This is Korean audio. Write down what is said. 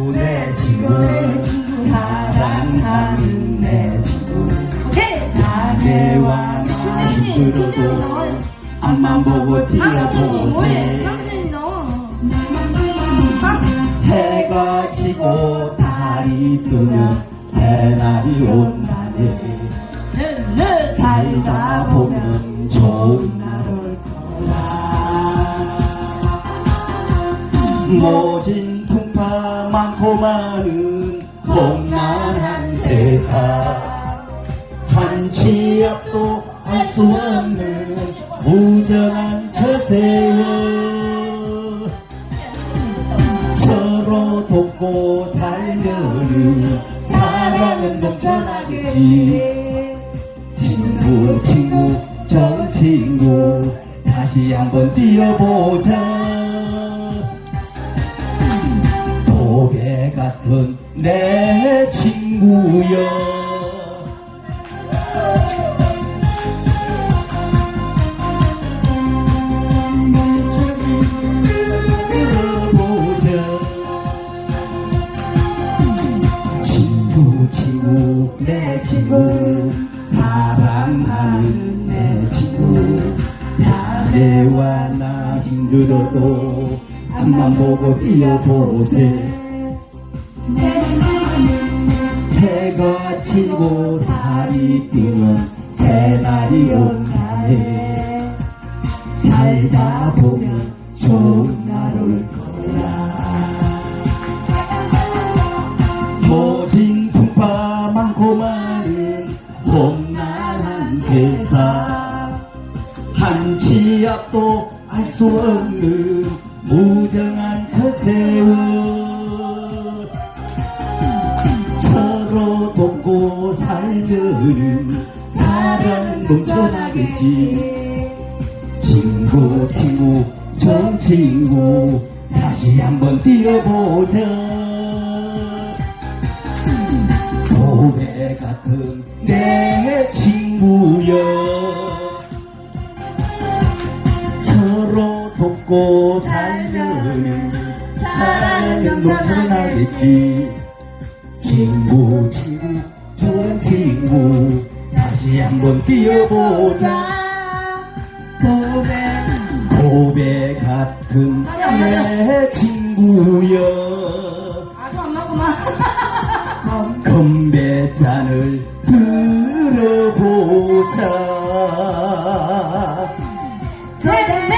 내 친구 사랑하는 내 친구 오케이. 자네와 나 힘들어도. 앞만 보고? 뛰어보세. 해가 지고 달이 뜨면 새날이 온다네 살다 보면 좋은 날 올 거야 모진 풍파 많고 많은 험난한 세상. 한치 앞도 알 수 없는 무정한 처세월 서로 돕고 살려는 사랑은 넘쳐나겠지. 친구 친구 정 친구 다시 한번 뛰어보자 도개 같은 내 친구여. 친구 친구 내 친구. 사랑하는 내 친구. 자네와 나 힘들어도 앞만 보고 뛰어보세 해가 지고 달이 뜨면 새날이 온다네. 살다 보면 좋은 날 올 거야. 모진 풍파 많고 많은 험난한 세상. 한치 앞도 알 수 없는 무정한 처세월 돕고 살면은 사랑 넘쳐나겠지. 친구 친구 좋은 친구 다시 한번 뛰어보자. 도배 같은 내 친구여. 서로 돕고 살려는 사랑은 넘쳐나겠지 친구 친구 좋은 친구. 다시 한번 뛰어보자. 고백 고백 같은 내 친구여. 아주 안 나구만. 건배잔을 들어보자. 세배